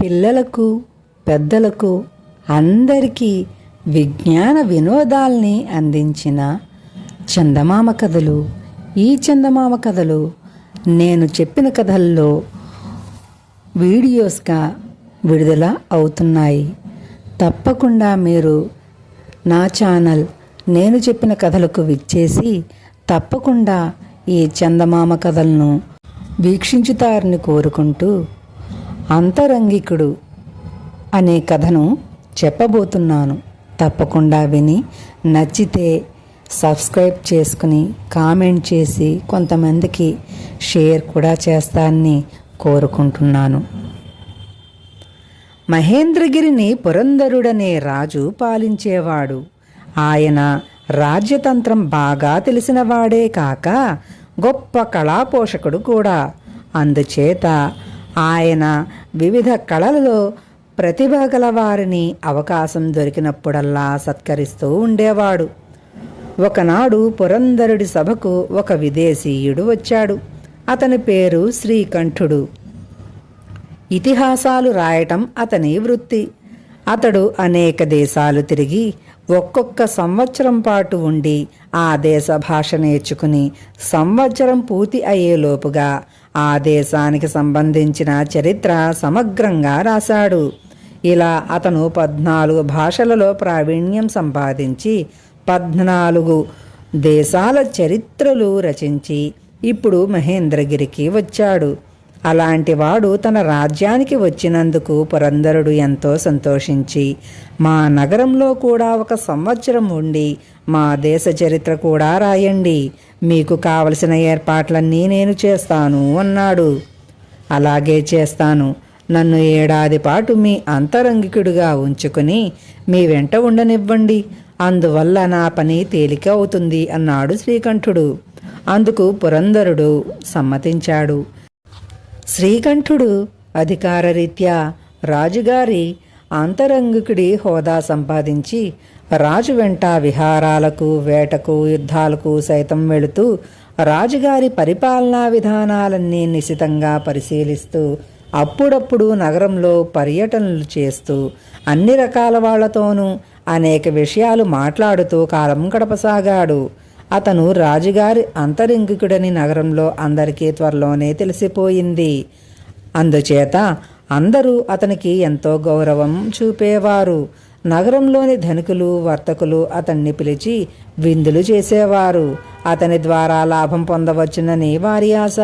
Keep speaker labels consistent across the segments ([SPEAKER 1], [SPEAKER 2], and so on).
[SPEAKER 1] పిల్లలకు పెద్దలకు అందరికీ విజ్ఞాన వినోదాల్ని అందించిన చందమామ కథలు. ఈ చందమామ కథలు నేను చెప్పిన కథల్లో వీడియోస్గా విడుదల అవుతున్నాయి. తప్పకుండా మీరు నా ఛానల్ నేను చెప్పిన కథలకు విచ్చేసి తప్పకుండా ఈ చందమామ కథలను వీక్షించుతారని కోరుకుంటూ అంతరంగికుడు అనే కథను చెప్పబోతున్నాను. తప్పకుండా విని నచ్చితే సబ్స్క్రైబ్ చేసుకుని కామెంట్ చేసి కొంతమందికి షేర్ కూడా చేస్తానని కోరుకుంటున్నాను. మహేంద్రగిరిని పురంధరుడనే రాజు పాలించేవాడు. ఆయన రాజ్యతంత్రం బాగా తెలిసినవాడే కాక గొప్ప కళాపోషకుడు కూడా. అందుచేత ఆయన వివిధ కళలలో ప్రతిభ గలవారిని అవకాశం దొరికినప్పుడల్లా సత్కరిస్తూ ఉండేవాడు. ఒకనాడు పురంధరుడి సభకు ఒక విదేశీయుడు వచ్చాడు. అతని పేరు శ్రీకంఠుడు. ఇతిహాసాలు రాయటం అతని వృత్తి. అతడు అనేక దేశాలు తిరిగి ఒక్కొక్క సంవత్సరం పాటు ఉండి ఆ దేశ భాష నేర్చుకుని సంవత్సరం పూర్తి అయ్యేలోపుగా ఆ దేశానికి సంబంధించిన చరిత్ర సమగ్రంగా రాశాడు. ఇలా అతను పద్నాలుగు భాషలలో ప్రావీణ్యం సంపాదించి పద్నాలుగు దేశాల చరిత్రలు రచించి ఇప్పుడు మహేంద్రగిరికి వచ్చాడు. అలాంటివాడు తన రాజ్యానికి వచ్చినందుకు పురంధరుడు ఎంతో సంతోషించి మా నగరంలో కూడా ఒక సంవత్సరం ఉండి మా దేశ చరిత్ర కూడా రాయండి మీకు కావలసిన ఏర్పాట్లన్నీ నేను చేస్తాను అన్నాడు. అలాగే చేస్తాను. నన్ను ఏడాది పాటు మీ అంతరంగికుడిగా ఉంచుకుని మీ వెంట ఉండనివ్వండి. అందువల్ల నా పని తేలిక అవుతుంది అన్నాడు శ్రీకంఠుడు. అందుకు పురంధరుడు సమ్మతించాడు. శ్రీకంఠుడు అధికారరీత్యా రాజుగారి అంతరంగికుడి హోదా సంపాదించి రాజు వెంట విహారాలకు వేటకు యుద్ధాలకు సైతం వెళుతూ రాజుగారి పరిపాలనా విధానాలన్నీ నిశితంగా పరిశీలిస్తూ అప్పుడప్పుడు నగరంలో పర్యటనలు చేస్తూ అన్ని రకాల వాళ్ళతోనూ అనేక విషయాలు మాట్లాడుతూ కాలం గడపసాగాడు. అతను రాజుగారి అంతరింగికుడని నగరంలో అందరికీ త్వరలోనే తెలిసిపోయింది. అందుచేత అందరూ అతనికి ఎంతో గౌరవం చూపేవారు. నగరంలోని ధనికులు వర్తకులు అతన్ని పిలిచి విందులు చేసేవారు. అతని ద్వారా లాభం పొందవచ్చునని వారి ఆశ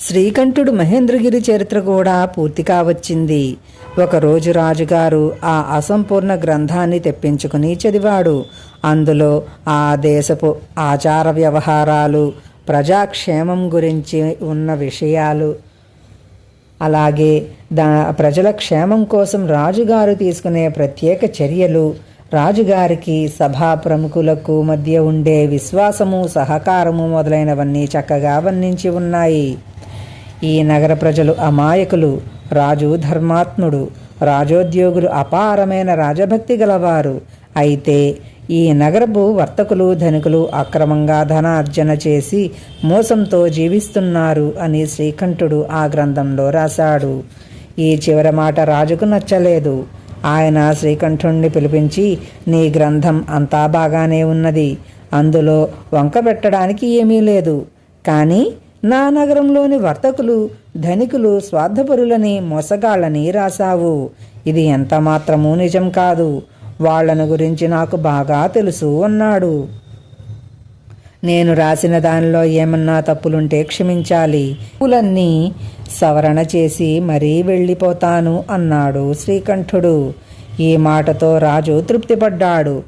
[SPEAKER 1] శ్రీకంఠుడు మహేంద్రగిరి చరిత్ర కూడా పూర్తి కావచ్చింది. ఒకరోజు రాజుగారు ఆ అసంపూర్ణ గ్రంథాన్ని తెప్పించుకుని చదివాడు. అందులో ఆ దేశపు ఆచార వ్యవహారాలు ప్రజాక్షేమం గురించి ఉన్న విషయాలు అలాగే దా ప్రజల క్షేమం కోసం రాజుగారు తీసుకునే ప్రత్యేక చర్యలు రాజుగారికి సభా ప్రముఖులకు మధ్య ఉండే విశ్వాసము సహకారము మొదలైనవన్నీ చక్కగా వర్ణించి ఉన్నాయి. ఈ నగర ప్రజలు అమాయకులు రాజు ధర్మాత్ముడు రాజోద్యోగులు అపారమైన రాజభక్తి గలవారు. అయితే ఈ నగరపు వర్తకులు ధనికులు అక్రమంగా ధనార్జన చేసి మోసంతో జీవిస్తున్నారు అని శ్రీకంఠుడు ఆ గ్రంథంలో రాశాడు. ఈ చివరి మాట రాజుకు నచ్చలేదు. ఆయన శ్రీకంఠుణ్ణి పిలిపించి నీ గ్రంథం అంతా బాగానే ఉన్నది. అందులో వంక పెట్టడానికి ఏమీ లేదు. కానీ నా నగరంలోని వర్తకులు ధనికులు స్వార్థపరులని మోసగాళ్ళని రాశావు ఇది ఎంత మాత్రమూ నిజం కాదు. వాళ్ళను గురించి నాకు బాగా తెలుసు అన్నాడు. నేను రాసిన దానిలో ఏమన్నా తప్పులుంటే క్షమించాలి. పులన్నీ సవరణ చేసి మరీ వెళ్ళిపోతాను అన్నాడు శ్రీకంఠుడు. ఈ మాటతో రాజు తృప్తిపడ్డాడు.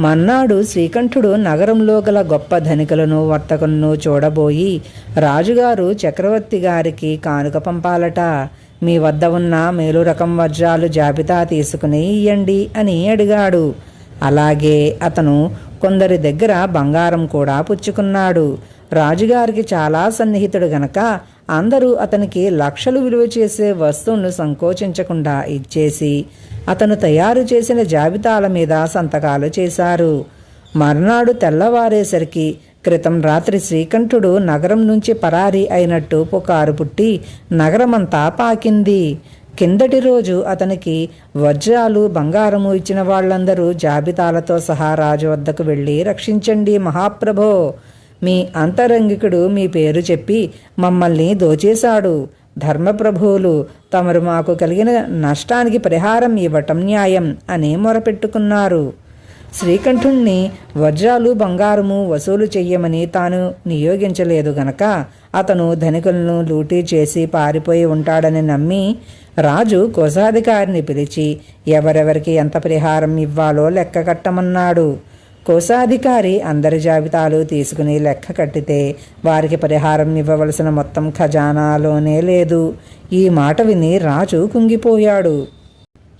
[SPEAKER 1] మన్నాడు శ్రీకంఠుడు నగరంలో గల గొప్ప ధనికులను వర్తకులను చూడబోయి రాజుగారు చక్రవర్తి గారికి కానుక పంపాలట. మీ వద్ద ఉన్న మేలు రకం వజ్రాలు జాబితా తీసుకుని ఇయ్యండి అని అడిగాడు. అలాగే అతను కొందరి దగ్గర బంగారం కూడా పుచ్చుకున్నాడు. రాజుగారికి చాలా సన్నిహితుడు గనక అందరూ అతనికి లక్షలు విలువ చేసే వస్తువును సంకోచించకుండా ఇచ్చేసి అతను తయారు చేసిన జాబితాల మీద సంతకాలు చేశారు. మర్నాడు తెల్లవారేసరికి క్రితం రాత్రి శ్రీకంఠుడు నగరం నుంచి పరారి అయినట్టు పుకారు పుట్టి నగరమంతా పాకింది. కిందటి రోజు అతనికి వజ్రాలు బంగారము ఇచ్చిన వాళ్ళందరూ జాబితాలతో సహా రాజు వద్దకు వెళ్ళి రక్షించండి మహాప్రభో. మీ అంతరంగికుడు మీ పేరు చెప్పి మమ్మల్ని దోచేశాడు. ధర్మప్రభువులు తమరు మాకు కలిగిన నష్టానికి పరిహారం ఇవ్వటం న్యాయం అని మొరపెట్టుకున్నారు. శ్రీకంఠుణ్ణి వజ్రాలు బంగారము వసూలు చెయ్యమని తాను నియోగించలేదు గనక అతను ధనికులను లూటీ చేసి పారిపోయి ఉంటాడని నమ్మి రాజు కోశాధికారిని పిలిచి ఎవరెవరికి ఎంత పరిహారం ఇవ్వాలో లెక్క కట్టమన్నాడు. కోశాధికారి అందరి జాబితాలు తీసుకుని లెక్క కట్టితే వారికి పరిహారం ఇవ్వవలసిన మొత్తం ఖజానాలోనే లేదు. ఈ మాట విని రాజు కుంగిపోయాడు.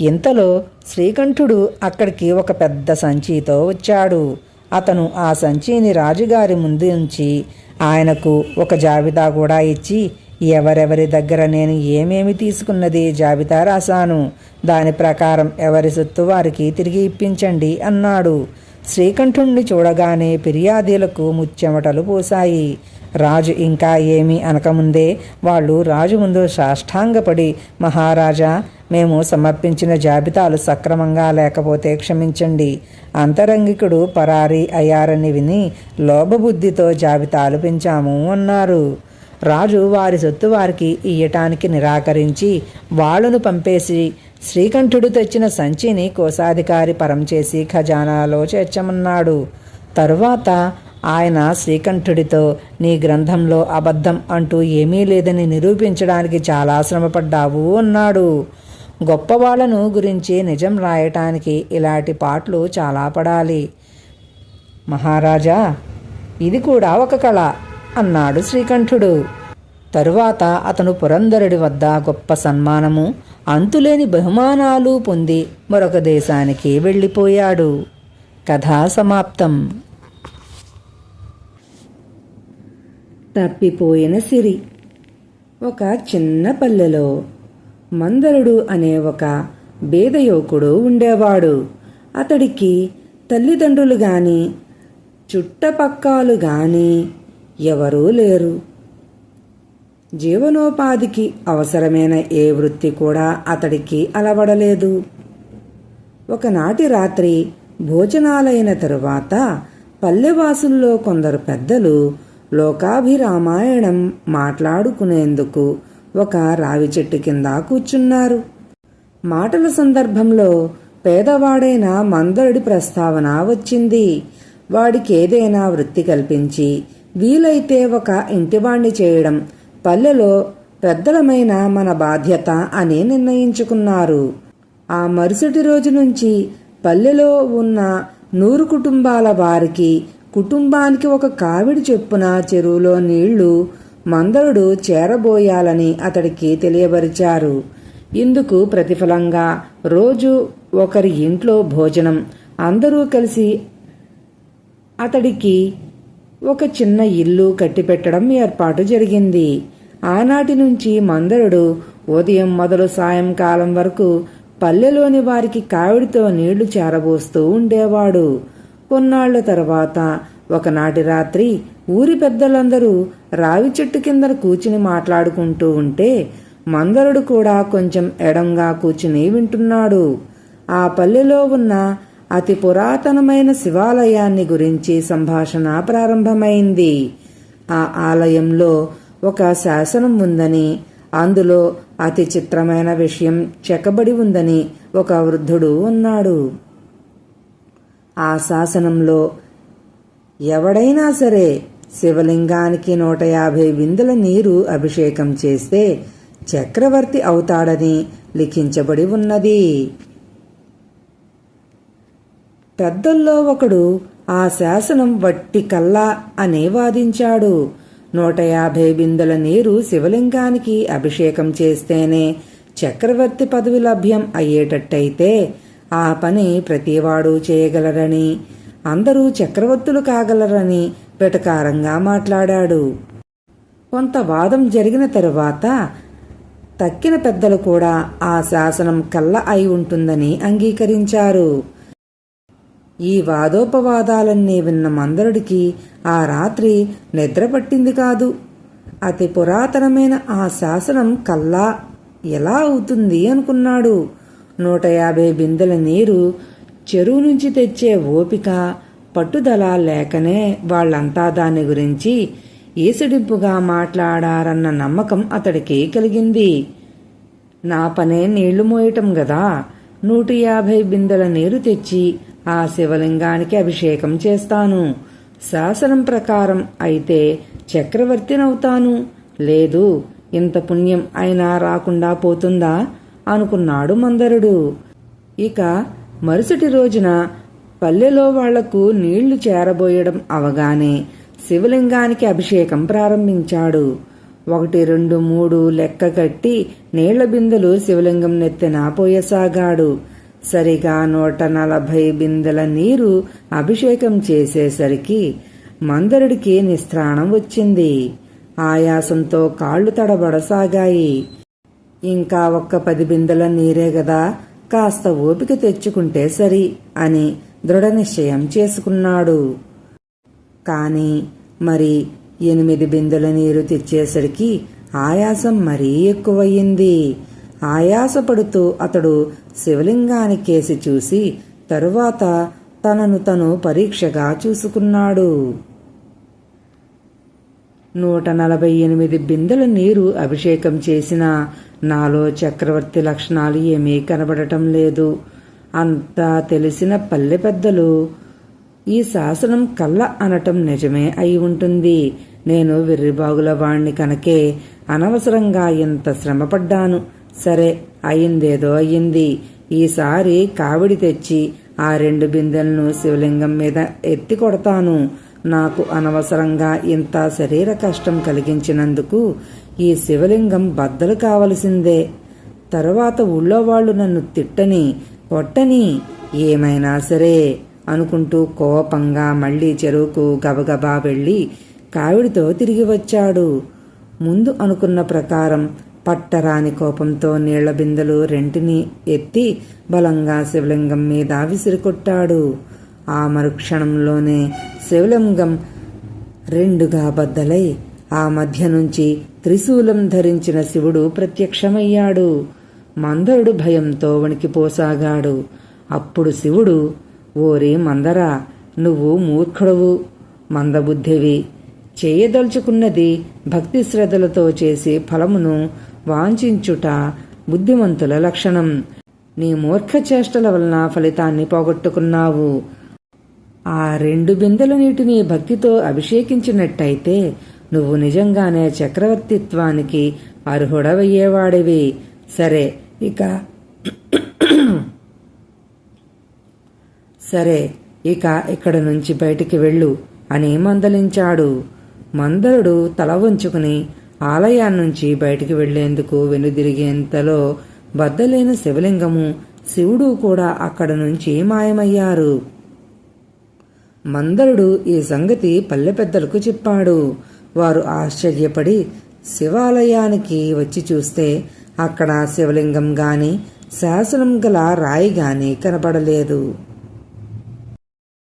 [SPEAKER 1] ఇంతలో శ్రీకంఠుడు అక్కడికి ఒక పెద్ద సంచితో వచ్చాడు. అతను ఆ సంచిని రాజుగారి ముందు ఉంచి ఆయనకు ఒక జాబితా కూడా ఇచ్చి ఎవరెవరి దగ్గర నేను ఏమేమి తీసుకున్నది జాబితా రాశాను. దాని ప్రకారం ఎవరి సొత్తు వారికి తిరిగి ఇప్పించండి అన్నాడు. శ్రీకంఠుణ్ణి చూడగానే ఫిర్యాదులకు ముచ్చెమటలు పోసాయి రాజు ఇంకా ఏమీ అనకముందే వాళ్ళు రాజు ముందు సాష్టాంగపడి మహారాజా మేము సమర్పించిన జాబితాలు సక్రమంగా లేకపోతే క్షమించండి. అంతరంగికుడు పరారీ అయ్యారని విని లోభబుద్ధితో జాబితాలు పెంచాము అన్నారు. రాజు వారి సొత్తు వారికి ఇయ్యటానికి నిరాకరించి వాళ్ళను పంపేసి శ్రీకంఠుడు తెచ్చిన సంచిని కోశాధికారి పరం చేసి ఖజానాలో చేర్చమన్నాడు. తరువాత ఆయన శ్రీకంఠుడితో నీ గ్రంథంలో అబద్ధం అంటూ ఏమీ లేదని నిరూపించడానికి చాలా శ్రమపడ్డావు అన్నాడు. గొప్పవాళ్ళను గురించి నిజం రాయటానికి ఇలాంటి పాటలు చాలా పడాలి. మహారాజా ఇది కూడా ఒక కళ. అన్నాడు శ్రీకంఠుడు. తరువాత అతను పురంధరుడి వద్ద గొప్ప సన్మానము అంతులేని బహుమానాలు పొంది మరొక దేశానికి వెళ్ళిపోయాడు. కథా సమాప్తం. తప్పిపోయిన సిరి. ఒక చిన్న పల్లెలో మందరుడు అనే ఒక బేదయోకుడు ఉండేవాడు. అతడికి తల్లిదండ్రులు గాని చుట్టపక్కాలు గాని ఎవరూ లేరు. జీవనోపాధికి అవసరమైన ఏ వృత్తి కూడా అతడికి అలవడలేదు. ఒకనాటి రాత్రి భోజనాలైన తరువాత పల్లెవాసుల్లో కొందరు పెద్దలు లోకాభిరామాయణం మాట్లాడుకునేందుకు ఒక రావి చెట్టు కింద కూర్చున్నారు. మాటల సందర్భంలో పేదవాడైన మందరుడి ప్రస్తావన వచ్చింది. వాడికి ఏదైనా వృత్తి కల్పించి వీలైతే ఒక ఇంటివాణ్ణి చేయడం పల్లెలో పెద్దలమైన మన బాధ్యత అని నిర్ణయించుకున్నారు. ఆ మరుసటి రోజు నుంచి పల్లెలో ఉన్న నూరు కుటుంబాల వారికి కుటుంబానికి ఒక కావిడి చెప్పున చెరువులో నీళ్ళు మందరుడు చేరబోయాలని అతడికి తెలియబరిచారు. ఇందుకు ప్రతిఫలంగా రోజు ఒకరి ఇంట్లో భోజనం అందరూ కలిసి అతడికి ఒక చిన్న ఇల్లు కట్టిపెట్టడం ఏర్పాటు జరిగింది. ఆనాటి నుంచి మందరుడు ఉదయం మొదలు సాయంకాలం వరకు పల్లెలోని వారికి కావిడితో నీళ్ళు చేరబోస్తూ ఉండేవాడు. కొన్నాళ్ళ తర్వాత ఒకనాటి రాత్రి ఊరి పెద్దలందరూ రావి చెట్టు కింద కూర్చుని మాట్లాడుకుంటూ ఉంటే మందరుడు కూడా కొంచెం ఎడంగా కూర్చుని వింటున్నాడు. ఆ పల్లెలో ఉన్న అతి పురాతనమైన శివాలయాన్ని గురించి సంభాషణ ప్రారంభమైంది. ఆ ఆలయంలో ఒక శాసనం ఉందని అందులో అతి చిత్రమైన విషయం చెక్కబడి ఉందని ఒక వృద్ధుడు ఉన్నాడు. ఆ శాసనంలో ఎవడైనా సరే శివలింగానికి నూట యాభై విందుల నీరు అభిషేకం చేస్తే చక్రవర్తి అవుతాడని లిఖించబడి ఉన్నది. పెద్దల్లో ఒకడు ఆ శాసనం వట్టి కల్లా అనే వాదించాడు. నూట యాభై బిందెల నీరు శివలింగానికి అభిషేకం చేస్తేనే చక్రవర్తి పదవి లభ్యం అయ్యేటట్టయితే ఆ పని ప్రతివాడు చేయగలరని అందరూ చక్రవర్తులు కాగలరని వెటకారంగా మాట్లాడాడు. కొంత వాదం జరిగిన తరువాత తక్కిన పెద్దలు కూడా ఆ శాసనం కళ్ళ అయి ఉంటుందని అంగీకరించారు. ఈ వాదోపవాదాలన్నీ విన్న మందరుడికి ఆ రాత్రి నిద్ర పట్టింది కాదు. అతి పురాతనమైన ఆ శాసనం కల్లా ఎలా అవుతుంది అనుకున్నాడు. నూట యాభై బిందెల నీరు చెరువు నుంచి తెచ్చే ఓపిక పట్టుదల లేకనే వాళ్ళంతా దాని గురించి ఈసడింపుగా మాట్లాడారన్న నమ్మకం అతడికి కలిగింది. నా పనే నీళ్ళు మోయటం గదా. నూట యాభై బిందెల నీరు తెచ్చి ఆ శివలింగానికి అభిషేకం చేస్తాను. శాసనం ప్రకారం అయితే చక్రవర్తినవుతాను లేదు ఇంత పుణ్యం అయినా రాకుండా పోతుందా? అనుకున్నాడు మందరుడు. ఇక మరుసటి రోజున పల్లెలో వాళ్ళకు నీళ్ళు చేరబోయడం అవగానే శివలింగానికి అభిషేకం ప్రారంభించాడు. ఒకటి రెండు మూడు లెక్క కట్టి నీళ్ళ బిందెలు శివలింగం నెత్తిన పోయసాగాడు. సరిగా నూట నలభై బిందెల నీరు అభిషేకం చేసేసరికి మందరుడికి నిస్త్రాణం వచ్చింది. ఆయాసంతో కాళ్ళు తడబడసాగాయి. ఇంకా ఒక్క పది బిందెల నీరే గదా కాస్త ఓపిక తెచ్చుకుంటే సరి అని దృఢ నిశ్చయం చేసుకున్నాడు. కాని మరి ఎనిమిది బిందెల నీరు తెచ్చేసరికి ఆయాసం మరీ ఎక్కువయ్యింది. ఆయాసపడుతూ అతడు శివలింగానికేసి చూసి తరువాత తనను తను పరీక్షగా చూసుకున్నాడు. నూట నలభై ఎనిమిది బిందెల నీరు అభిషేకం చేసిన నాలో చక్రవర్తి లక్షణాలు ఏమీ కనబడటం లేదు. అంతా తెలిసిన పల్లె పెద్దలు ఈ శాసనం కళ్ళ అనటం నిజమే అయి ఉంటుంది. నేను వెర్రిబాగుల వాణ్ణి కనుకే అనవసరంగా ఇంత శ్రమపడ్డాను. సరే అయిందేదో అయ్యింది. ఈసారి కావిడి తెచ్చి ఆ రెండు బిందెలను శివలింగం మీద ఎత్తి కొడతాను. నాకు అనవసరంగా ఇంత శరీర కష్టం కలిగించినందుకు ఈ శివలింగం బద్దలు కావలసిందే. తరువాత ఊళ్ళో వాళ్ళు నన్ను తిట్టని కొట్టని ఏమైనా సరే అనుకుంటూ కోపంగా మళ్ళీ చెరువుకు గబగబా వెళ్ళి కావిడితో తిరిగి వచ్చాడు. ముందు అనుకున్న ప్రకారం పట్టరాని కోపంతో నీళ్ళ బిందెలు రెంటిని ఎత్తి బలంగా శివలింగం మీద విసిరికొట్టాడు ఆ మరుక్షణంలోనే శివలింగం రెండుగా బద్దలై ఆ మధ్య నుంచి త్రిశూలం ధరించిన శివుడు ప్రత్యక్షమయ్యాడు. మందరుడు భయంతో వణికిపోసాగాడు అప్పుడు శివుడు ఓరి మందరా నువ్వు మూర్ఖుడవు. మందబుద్ధివి. చేయదలుచుకున్నది భక్తి శ్రద్ధలతో చేసి ఫలమును వాంఛించుట బుద్ధిమంతుల లక్షణం. నీ మూర్ఖ చేష్టల వలన ఫలితాన్ని పోగొట్టుకున్నావు. ఆ రెండు బిందెల నీటిని భక్తితో అభిషేకించినట్టయితే నువ్వు నిజంగానే చక్రవర్తిత్వానికి అర్హుడవయ్యేవాడివి. సరే ఇక సరే ఇక ఇక్కడ నుంచి బయటికి వెళ్ళు అని మందలించాడు. మందరుడు తల వంచుకుని ఆలయాన్నించి బయటికి వెళ్ళేందుకు వెనుదిరిగేంతలో బద్దలేని శివలింగము శివుడు కూడా అక్కడ నుంచి మాయమయ్యారు. మందరుడు ఈ సంగతి పల్లె పెద్దలకు చెప్పాడు. వారు ఆశ్చర్యపడి శివాలయానికి వచ్చి చూస్తే అక్కడ శివలింగం గాని శాసనం గల రాయి గాని కనపడలేదు.